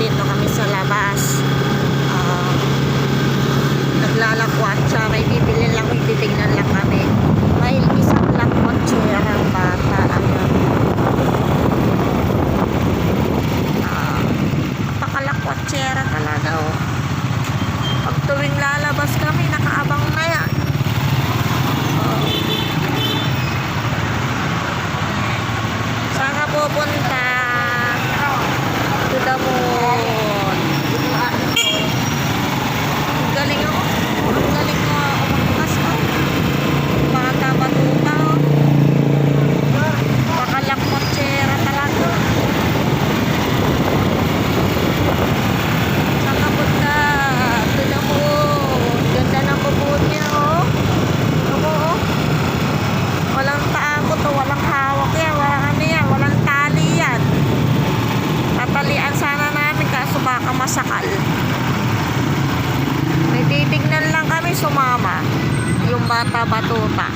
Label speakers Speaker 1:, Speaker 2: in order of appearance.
Speaker 1: dito kami sa labas. Ah, naglalakwatsa. May bibili lang, titignan lang kami. May isang lakwatsera ang bata. Ayan. Ah, napakalakwatsyera talaga oh. Pag tuwing lalabas kami, nakaabang na yan. Oh. Saan ka pupunta? Masakal. May titignan lang kami sumama. Yung bata batuta.